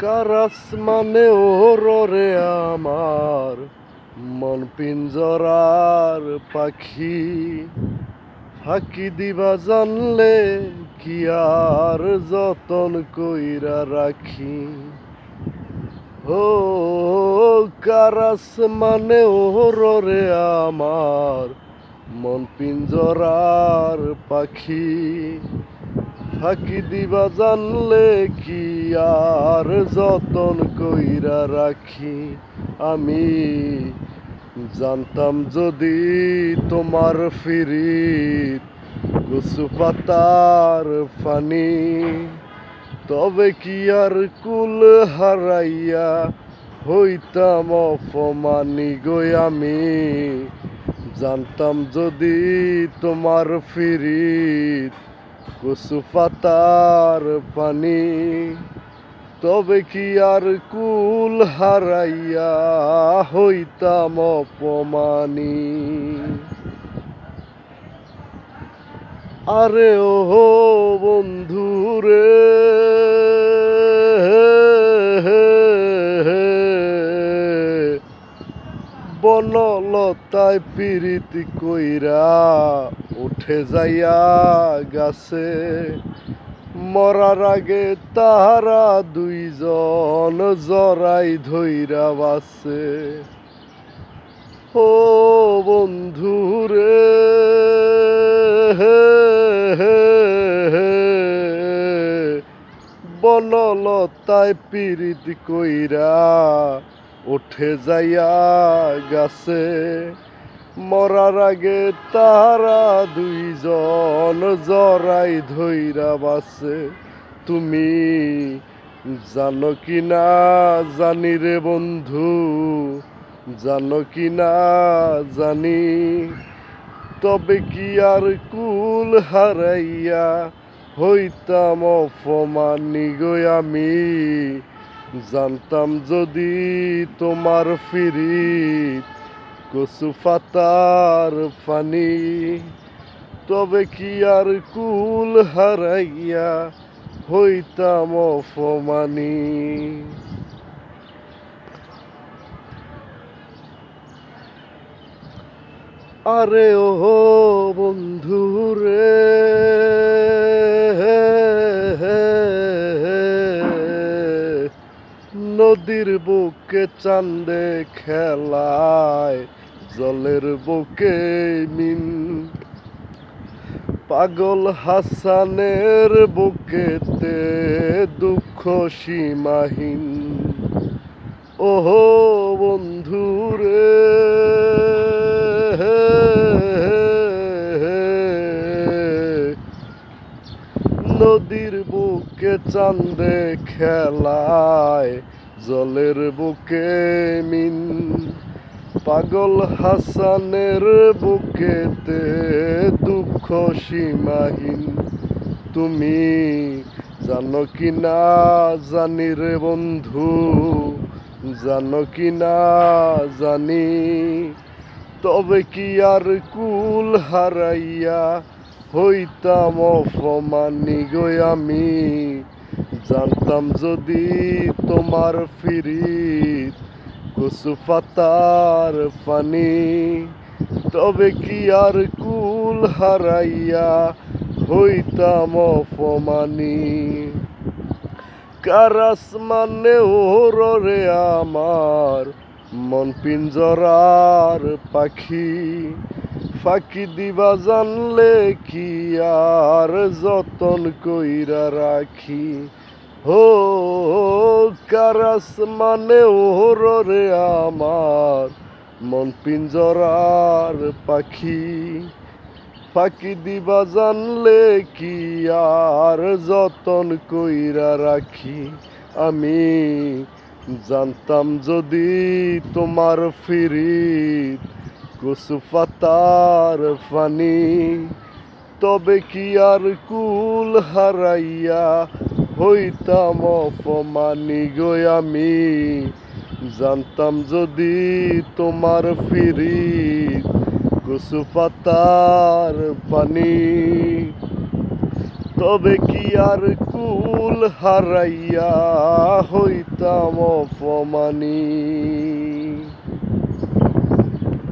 Karras মানে ওরে আমার মন পিঞ্জরার পাখি ফাঁকি দিবা জানলে কি আর যতন কইরা রাখি ও কারাস মানে ওরে আমার মন পিঞ্জরার পাখি ফাঁকি দিবা জানলে কি আর যতন কইরা রাখি? আমি জানতাম যদি তোমার ফিরিত কুসু পাতার ফানি, তবে কি আর কুল হারাইয়া হইতাম অপমানি গই আমি? জানতাম যদি তোমার ফিরিত কচু পানি, তবে কি আর কুল হারাইয়া হইতাম অপমানি? আরে ও বন্ধুরে, বনলতায় পিরিতি কইরা উঠে যাইয়া গাছে। মরার আগে তাহারা দুইজন জরাই ধইরা বাসে ও বন্ধুরে বনলতায় পিরিত কইরা উঠে যাইয়া গাছে। মরার আগে তারা দুইজন জরাই ধইরা বাসে। তুমি জানো কি না জানি রে বন্ধু, জানো কি না জানি। তবে কি আর কুল হারাইয়া হইতাম অপমানি গো আমি? জানতাম যদি তোমার ফিরিত কচু পাতার পানি তবে কি আর কুল হারাইয়া হইতাম অপমানি? আরে ও বন্ধু রে নদীর বুকে চান্দে খেলায় জলের বুকে মিন। পাগল হাসানের বুকেতে দুঃখ সীমাহীন। ওহো বন্ধুরে নদীর বুকে চান্দে খেলায়, জলের বুকে মিন। পাগল হাসানের বুকেতে দুঃখ সীমাহীন। তুমি জানো কি না জানি রে বন্ধু, জানো কি না জানি। তবে কি আর কুল হারাইয়া হইতাম অপমানি গই আমি। জানতাম যদি তোমার ফিরিত কচু পাতার পানি তবে কি আর কুল হারাইয়া হইতাম অপমানি? কারাস মানে ওরে আমার মন পিঞ্জরার পাখি? ফাঁকি দিবা জানলে কি আর যতন কইরা রাখি? হো কারাস মানে ওরে আমার? মন পিঞ্জরার পাখি, ফাঁকি দিবা জানলে কি আর যতন কইরা রাখি? আমি জানতাম যদি তোমার ফিরিত কচু পাতার পানি তবে কি আর কুল হারাইয়া হইতাম অপমানি গই আমি। জানতাম যদি তোমার ফিরিত কচু পাতার পানি। তবে কি আর কুল হারাইয়া হইতাম অপমানী